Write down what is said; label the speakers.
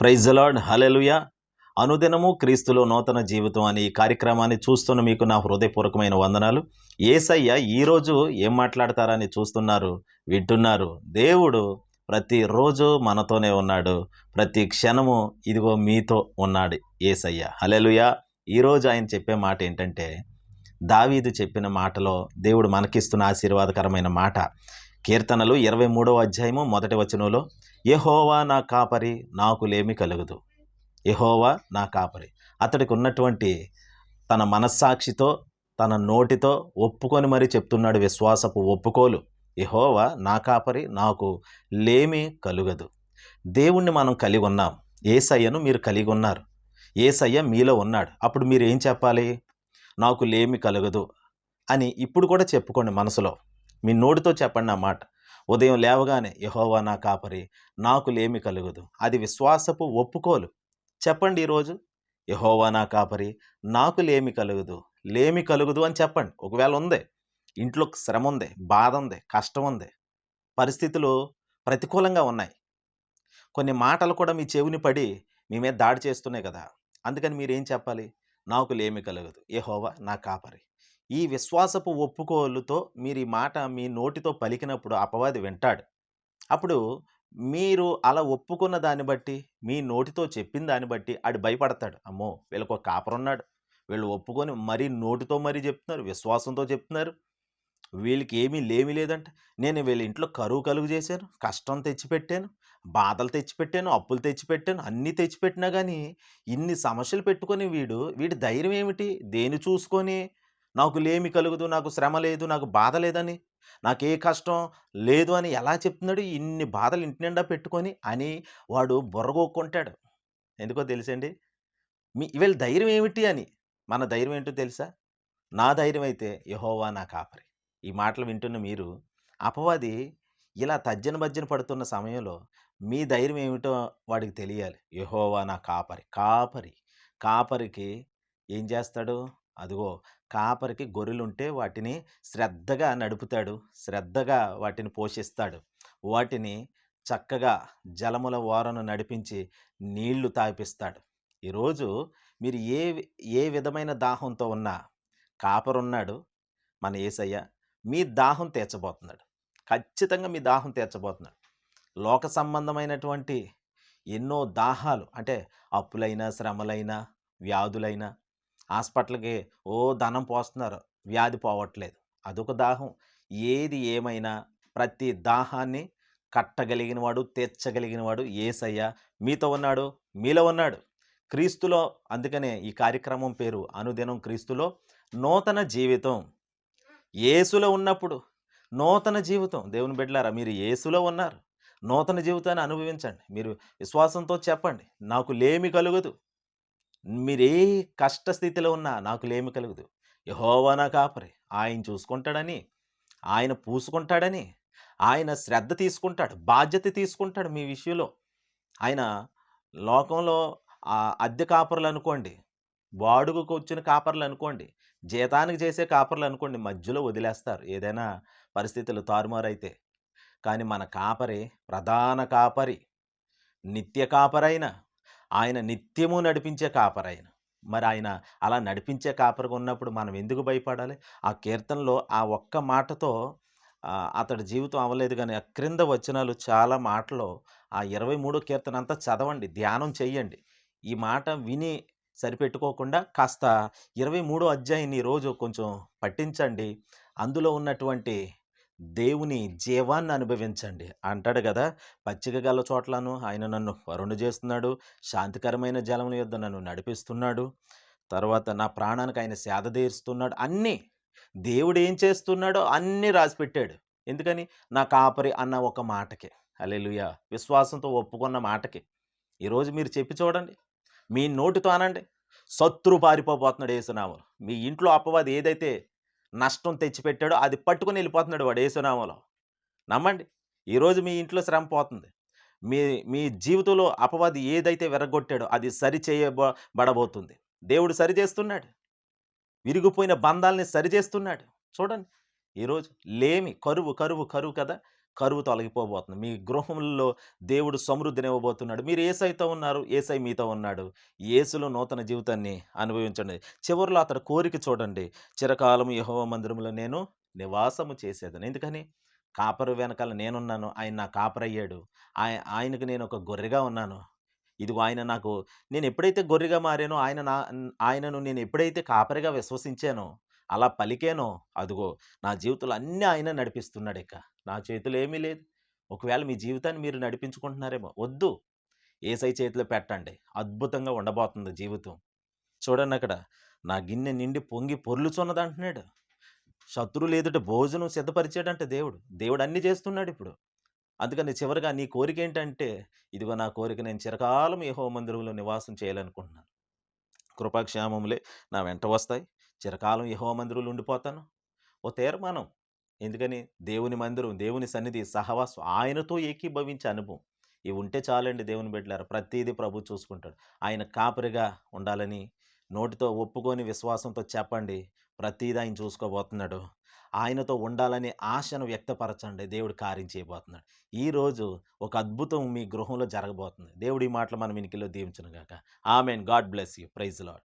Speaker 1: Praise lord hallelujah అనుదినము క్రీస్తులో నూతన జీవితం అనే ఈ కార్యక్రమాన్ని చూస్తున్న మీకు నా హృదయపూర్వకమైన వందనాలు. ఏసయ్య ఈరోజు ఏం మాట్లాడతారని చూస్తున్నారు? వింటున్నారు. దేవుడు ప్రతిరోజు మనతోనే ఉన్నాడు. ప్రతి క్షణము ఇదిగో మీతో ఉన్నాడు ఏసయ్య. హలెలుయా ఈరోజు ఆయన చెప్పే మాట ఏంటంటే దావీదు చెప్పిన మాటలో దేవుడు మనకిస్తున్న ఆశీర్వాదకరమైన మాట. కీర్తనలు ఇరవై మూడవ అధ్యాయము మొదటి వచనంలో యహోవా నా కాపరి నాకు లేమి కలుగుదు. యహోవా నా కాపరి. అతడికి ఉన్నటువంటి తన మనస్సాక్షితో తన నోటితో ఒప్పుకొని మరీ చెప్తున్నాడు విశ్వాసపు ఒప్పుకోలు. యహోవా నా కాపరి నాకు లేమి కలుగదు. దేవుణ్ణి మనం కలిగి ఉన్నాం. ఏసయ్యను మీరు కలిగి ఉన్నారు. ఏసయ్య మీలో ఉన్నాడు. అప్పుడు మీరు ఏం చెప్పాలి? నాకు లేమి కలగదు అని ఇప్పుడు కూడా చెప్పుకోండి మనసులో. మీ నోటితో చెప్పండి ఆ మాట. ఉదయం లేవగానే యహోవా నా కాపరి నాకు లేమి కలుగదు. అది విశ్వాసపు ఒప్పుకోలు. చెప్పండి ఈరోజు యహోవా నా కాపరి నాకు లేమి కలుగదు. లేమి కలుగదు అని చెప్పండి. ఒకవేళ ఉంది. ఇంట్లో శ్రమ ఉంది బాధ ఉంది కష్టం ఉంది. పరిస్థితులు ప్రతికూలంగా ఉన్నాయి. కొన్ని మాటలు కూడా మీ చెవిని పడి మీ మీద దాడి చేస్తున్నాయి కదా. అందుకని మీరేం చెప్పాలి? నాకు లేమి కలగదు. ఏహోవా నా కాపరి. ఈ విశ్వాసపు ఒప్పుకోలుతో మీరు ఈ మాట మీ నోటితో పలికినప్పుడు అపవాది వింటాడు. అప్పుడు మీరు అలా ఒప్పుకున్న దాన్ని బట్టి మీ నోటితో చెప్పిన దాన్ని బట్టి ఆడు భయపడతాడు. అమ్మో! వీళ్ళకు ఒక కాపరు ఉన్నాడు వీళ్ళు ఒప్పుకొని మరీ నోటితో మరీ చెప్తున్నారు విశ్వాసంతో చెప్తున్నారు. వీళ్ళకి ఏమీ లేమి లేదంట. నేను వీళ్ళ ఇంట్లో కరువు కలుగు చేశాను. కష్టం తెచ్చిపెట్టాను. బాధలు తెచ్చిపెట్టాను. అప్పులు తెచ్చిపెట్టాను. అన్నీ తెచ్చిపెట్టినా కానీ ఇన్ని సమస్యలు పెట్టుకొని వీడు వీడి ధైర్యం ఏమిటి? దేని చూసుకొని? నాకు లేమి కలుగుదు నాకు శ్రమ లేదు నాకు బాధ లేదని నాకు ఏ కష్టం లేదు అని ఎలా చెప్తున్నాడు? ఇన్ని బాధలు ఇంటి నిండా పెట్టుకొని అని వాడు బుర్రగొక్కుంటాడు. ఎందుకో తెలుసండి? మీ వీళ్ళ ధైర్యం ఏమిటి అని? మన ధైర్యం ఏంటో తెలుసా? నా ధైర్యం అయితే యహోవా నా కాపరి. ఈ మాటలు వింటున్న మీరు అపవాది ఇలా తజ్జన భజ్జన పడుతున్న సమయంలో మీ ధైర్యం ఏమిటో వాడికి తెలియాలి. యహోవా నా కాపరి కాపరి కాపరికి ఏం చేస్తాడు? అదిగో కాపరికి గొర్రెలుంటే వాటిని శ్రద్ధగా నడుపుతాడు శ్రద్ధగా వాటిని పోషిస్తాడు. వాటిని చక్కగా జలముల ఓరను నడిపించి నీళ్ళు తాపిస్తాడు ఈరోజు మీరు ఏ ఏ విధమైన దాహంతో ఉన్నా కాపరున్నాడు మన ఏసయ్య. మీ దాహం తీర్చబోతున్నాడు. ఖచ్చితంగా మీ దాహం తీర్చబోతున్నాడు. లోక సంబంధమైనటువంటి ఎన్నో దాహాలు అంటే అప్పులైనా శ్రమలైనా వ్యాధులైనా హాస్పిటల్కి ఓ ధనం పోస్తున్నారు. వ్యాధి పోవట్లేదు. అదొక దాహం. ఏది ఏమైనా ప్రతి దాహాన్ని కట్టగలిగిన వాడు తీర్చగలిగిన వాడు ఏసయ్య మీతో ఉన్నాడు మీలో ఉన్నాడు. క్రీస్తులో అందుకనే ఈ కార్యక్రమం పేరు అనుదినం క్రీస్తులో నూతన జీవితం. ఏసులో ఉన్నప్పుడు నూతన జీవితం. దేవుని బిడ్డలారా మీరు ఏసులో ఉన్నారు. నూతన జీవితాన్ని అనుభవించండి. మీరు విశ్వాసంతో చెప్పండి. నాకు లేమి కలుగదు. మీరే కష్ట స్థితిలో ఉన్నా నాకు లేమి కలుగదు. యహోవా నా కాపరి. ఆయన చూసుకుంటాడని ఆయన పూసుకుంటాడని ఆయన శ్రద్ధ తీసుకుంటాడు బాధ్యత తీసుకుంటాడు మీ విషయంలో. ఆయన లోకంలో అద్దె కాపరులు అనుకోండి బాడుగుకు వచ్చిన కాపర్లు అనుకోండి. జీతానికి చేసే కాపర్లు అనుకోండి. మధ్యలో వదిలేస్తారు. ఏదైనా పరిస్థితులు తారుమారైతే. కానీ మన కాపరి ప్రధాన కాపరి నిత్య కాపరైన ఆయన నిత్యము నడిపించే కాపరైన. మరి ఆయన అలా నడిపించే కాపరిగా ఉన్నప్పుడు మనం ఎందుకు భయపడాలి? ఆ కీర్తనలో ఆ ఒక్క మాటతో అతడి జీవితం అవ్వలేదు కానీ ఆ క్రింద వచనాలు చాలా మాటలో ఆ ఇరవై మూడో కీర్తన అంతా చదవండి. ధ్యానం చెయ్యండి. ఈ మాట విని సరిపెట్టుకోకుండా కాస్త ఇరవై మూడో అధ్యాయాన్ని రోజు కొంచెం పట్టించండి అందులో ఉన్నటువంటి దేవుని జీవాన్ని అనుభవించండి. అంటాడు కదా పచ్చిక గల చోట్లను ఆయన నన్ను వరుణ చేస్తున్నాడు శాంతికరమైన జలముల యొద్ద నన్ను నడిపిస్తున్నాడు తర్వాత నా ప్రాణానికి ఆయన సేద తీరుస్తున్నాడు అన్నీ దేవుడు ఏం చేస్తున్నాడో అన్నీ రాసిపెట్టాడు. ఎందుకని? నా కాపరి అన్న ఒక మాటకి. అలెలుయ విశ్వాసంతో ఒప్పుకున్న మాటకి. ఈరోజు మీరు చెప్పి చూడండి. మీ నోటితో అనండి. శత్రు పారిపోతున్నాడు ఏసునామలు మీ ఇంట్లో అపవాది ఏదైతే నష్టం తెచ్చిపెట్టాడో అది పట్టుకుని వెళ్ళిపోతున్నాడు వాడు ఏసునామలో నమ్మండి. ఈరోజు మీ ఇంట్లో శ్రమ పోతుంది. మీ మీ జీవితంలో అపవాది ఏదైతే వెరగొట్టాడో అది సరి చేయబడబోతుంది. దేవుడు సరి చేస్తున్నాడు. విరిగిపోయిన బంధాలని సరి చేస్తున్నాడు. చూడండి. ఈరోజు లేమి కరువు కరువు కరువు కదా. కరువు తొలగిపోబోతుంది. మీ గృహంలో దేవుడు సమృద్ధినివ్వబోతున్నాడు. మీరు ఏసైతో ఉన్నారు? ఏసై మీతో ఉన్నాడు. ఏసులో నూతన జీవితాన్ని అనుభవించండి. చివరిలో అతడి కోరిక చూడండి. చిరకాలం యహోవ మందిరంలో నేను నివాసము చేసేదని. ఎందుకని? కాపరు వెనకాల నేనున్నాను. ఆయన నా కాపరయ్యాడు. ఆయన ఆయనకు నేను ఒక గొర్రెగా ఉన్నాను. ఇదిగో ఆయన నాకు నేను ఎప్పుడైతే గొర్రెగా మారానో ఆయన నా ఆయనను నేను ఎప్పుడైతే కాపరిగా విశ్వసించానో అలా పలికేనో అదిగో నా జీవితంలో అన్నీ ఆయన నడిపిస్తున్నాడు ఇక. నా చేతిలో ఏమీ లేదు. ఒకవేళ మీ జీవితాన్ని మీరు నడిపించుకుంటున్నారేమో వద్దు. ఏసై చేతిలో పెట్టండి. అద్భుతంగా ఉండబోతుంది జీవితం. చూడండి అక్కడ నా గిన్నె నిండి పొంగి పొర్లుచున్నది అంటున్నాడు. శత్రువులు ఎదుట భోజనం సిద్ధపరిచాడంటే దేవుడు. దేవుడు అన్ని చేస్తున్నాడు ఇప్పుడు. అందుకని చివరిగా నీ కోరిక ఏంటంటే ఇదిగో నా కోరిక నేను చిరకాలం యెహోవా మందిరంలో నివాసం చేయాలనుకుంటున్నాను. కృపాక్షేమములే నా వెంట వస్తాయి. చిరకాలం యెహోవా మందిరంలో ఉండిపోతాను. ఓ తీర్మానం. ఎందుకని? దేవుని మందిరం దేవుని సన్నిధి సహవాసం ఆయనతో ఏకీభవించే అనుభవం. ఇవి ఉంటే చాలండి దేవుని బిడ్డలారు. ప్రతిదీ ప్రభు చూసుకుంటాడు. ఆయన కాపరిగా ఉండాలని నోటితో ఒప్పుకొని విశ్వాసంతో చెప్పండి. ప్రతిదీ ఆయన చూసుకోబోతున్నాడు. ఆయనతో ఉండాలని ఆశను వ్యక్తపరచండి. దేవుడు కార్యం చేయబోతున్నాడు. ఈరోజు ఒక అద్భుతం మీ గృహంలో జరగబోతుంది. దేవుడి మాటలు మనం ఇనికిలో దీవించను గాక amen. God bless you. Praise Lord